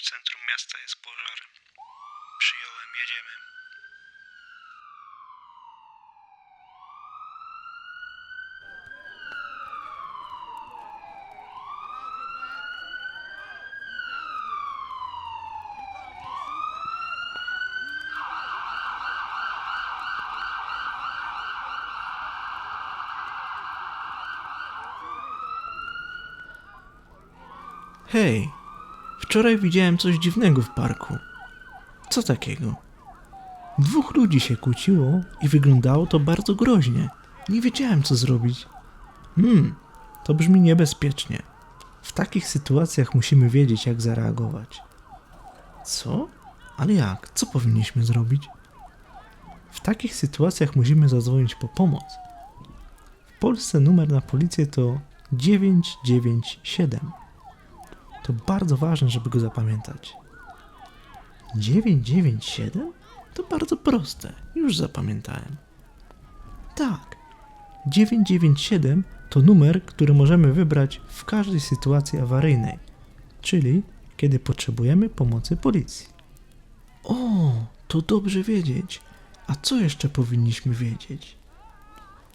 W centrum miasta jest pożar. Przyjąłem, jedziemy. Hej, wczoraj widziałem coś dziwnego w parku. Co takiego? Dwóch ludzi się kłóciło i wyglądało to bardzo groźnie. Nie wiedziałem, co zrobić. Hmm, to brzmi niebezpiecznie. W takich sytuacjach musimy wiedzieć, jak zareagować. Co? Ale jak? Co powinniśmy zrobić? W takich sytuacjach musimy zadzwonić po pomoc. W Polsce numer na policję to 997. To bardzo ważne, żeby go zapamiętać. 997? To bardzo proste. Już zapamiętałem. Tak. 997 to numer, który możemy wybrać w każdej sytuacji awaryjnej, czyli kiedy potrzebujemy pomocy policji. O, to dobrze wiedzieć. A co jeszcze powinniśmy wiedzieć?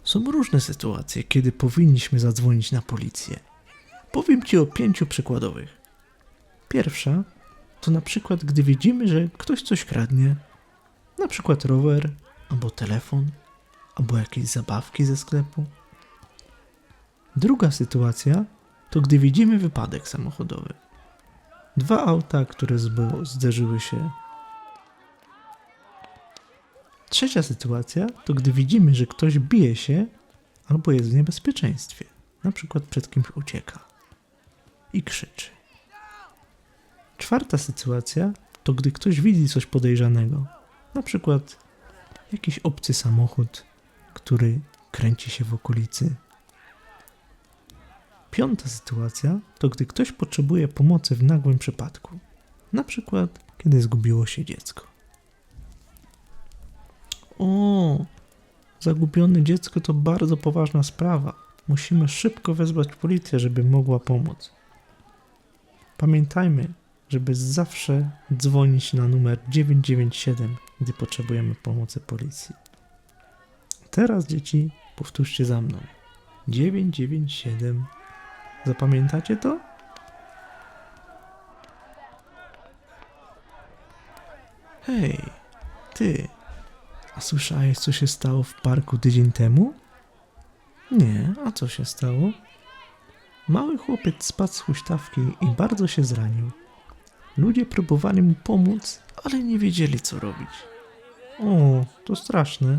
Są różne sytuacje, kiedy powinniśmy zadzwonić na policję. Powiem Ci o pięciu przykładowych. Pierwsza to na przykład, gdy widzimy, że ktoś coś kradnie, na przykład rower, albo telefon, albo jakieś zabawki ze sklepu. Druga sytuacja to gdy widzimy wypadek samochodowy. Dwa auta, które zderzyły się. Trzecia sytuacja to gdy widzimy, że ktoś bije się albo jest w niebezpieczeństwie, na przykład przed kimś ucieka i krzyczy. Czwarta sytuacja to gdy ktoś widzi coś podejrzanego, na przykład jakiś obcy samochód, który kręci się w okolicy. Piąta sytuacja to gdy ktoś potrzebuje pomocy w nagłym przypadku, na przykład kiedy zgubiło się dziecko. O, zagubione dziecko to bardzo poważna sprawa. Musimy szybko wezwać policję, żeby mogła pomóc. Pamiętajmy, żeby zawsze dzwonić na numer 997, gdy potrzebujemy pomocy policji. Teraz, dzieci, powtórzcie za mną. 997. Zapamiętacie to? Hej, ty, a słyszałeś, co się stało w parku tydzień temu? Nie, a co się stało? Mały chłopiec spadł z huśtawki i bardzo się zranił. Ludzie próbowali mu pomóc, ale nie wiedzieli, co robić. O, to straszne.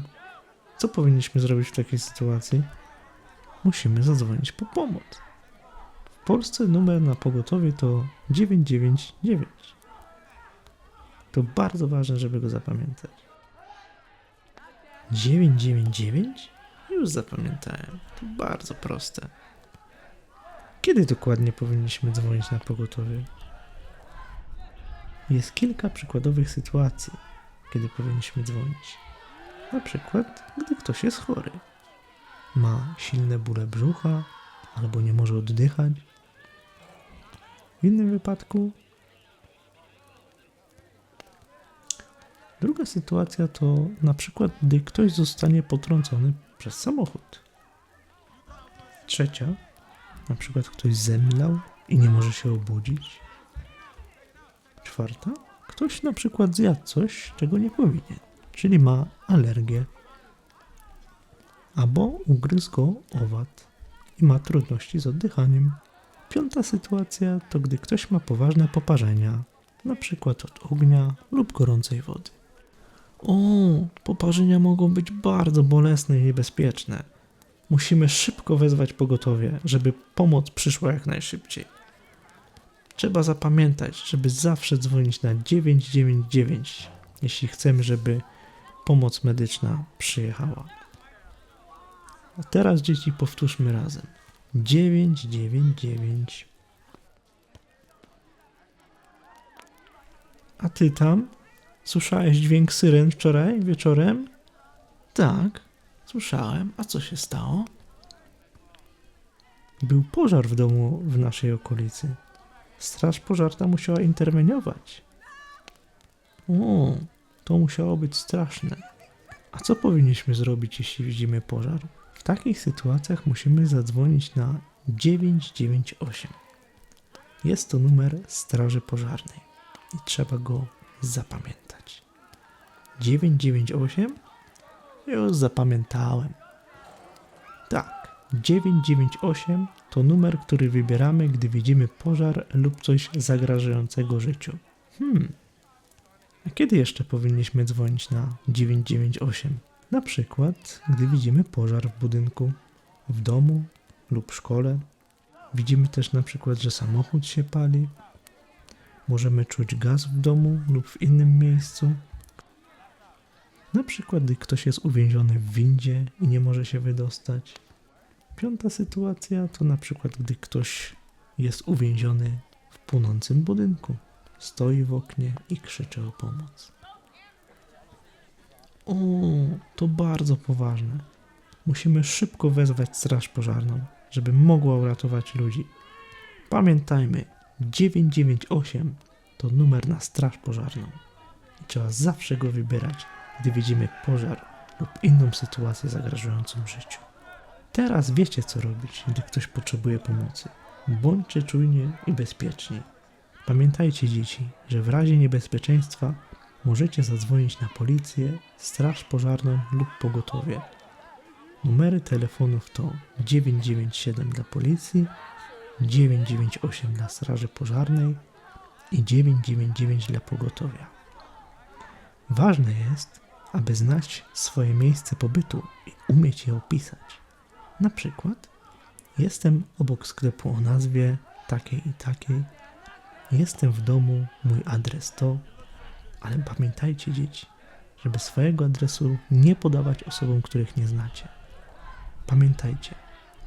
Co powinniśmy zrobić w takiej sytuacji? Musimy zadzwonić po pomoc. W Polsce numer na pogotowie to 999. To bardzo ważne, żeby go zapamiętać. 999? Już zapamiętałem. To bardzo proste. Kiedy dokładnie powinniśmy dzwonić na pogotowie? Jest kilka przykładowych sytuacji, kiedy powinniśmy dzwonić. Na przykład, gdy ktoś jest chory, ma silne bóle brzucha albo nie może oddychać. W innym wypadku. Druga sytuacja to na przykład, gdy ktoś zostanie potrącony przez samochód. Trzecia, na przykład ktoś zemdlał i nie może się obudzić. Czwarta, ktoś na przykład zjadł coś, czego nie powinien, czyli ma alergię. Albo ugryzł go owad i ma trudności z oddychaniem. Piąta sytuacja to gdy ktoś ma poważne poparzenia, na przykład od ognia lub gorącej wody. O, poparzenia mogą być bardzo bolesne i niebezpieczne. Musimy szybko wezwać pogotowie, żeby pomoc przyszła jak najszybciej. Trzeba zapamiętać, żeby zawsze dzwonić na 999, jeśli chcemy, żeby pomoc medyczna przyjechała. A teraz dzieci powtórzmy razem. 999. A ty tam? Słyszałeś dźwięk syren wczoraj wieczorem? Tak, słyszałem. A co się stało? Był pożar w domu w naszej okolicy. Straż pożarna musiała interweniować. O, to musiało być straszne. A co powinniśmy zrobić, jeśli widzimy pożar? W takich sytuacjach musimy zadzwonić na 998. Jest to numer Straży Pożarnej i trzeba go zapamiętać. 998? Już zapamiętałem. Tak, 998 to numer, który wybieramy, gdy widzimy pożar lub coś zagrażającego życiu. Hmm. A kiedy jeszcze powinniśmy dzwonić na 998? Na przykład, gdy widzimy pożar w budynku, w domu lub szkole. Widzimy też na przykład, że samochód się pali. Możemy czuć gaz w domu lub w innym miejscu. Na przykład, gdy ktoś jest uwięziony w windzie i nie może się wydostać. Piąta sytuacja to na przykład, gdy ktoś jest uwięziony w płonącym budynku. Stoi w oknie i krzyczy o pomoc. O, to bardzo poważne. Musimy szybko wezwać straż pożarną, żeby mogła uratować ludzi. Pamiętajmy, 998 to numer na straż pożarną. I trzeba zawsze go wybierać, gdy widzimy pożar lub inną sytuację zagrażającą życiu. Teraz wiecie, co robić, gdy ktoś potrzebuje pomocy. Bądźcie czujnie i bezpieczni. Pamiętajcie, dzieci, że w razie niebezpieczeństwa możecie zadzwonić na policję, straż pożarną lub pogotowie. Numery telefonów to 997 dla policji, 998 dla straży pożarnej i 999 dla pogotowia. Ważne jest, aby znać swoje miejsce pobytu i umieć je opisać. Na przykład, jestem obok sklepu o nazwie takiej i takiej, jestem w domu, mój adres to, ale pamiętajcie dzieci, żeby swojego adresu nie podawać osobom, których nie znacie. Pamiętajcie,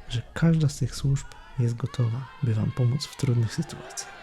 że każda z tych służb jest gotowa, by Wam pomóc w trudnych sytuacjach.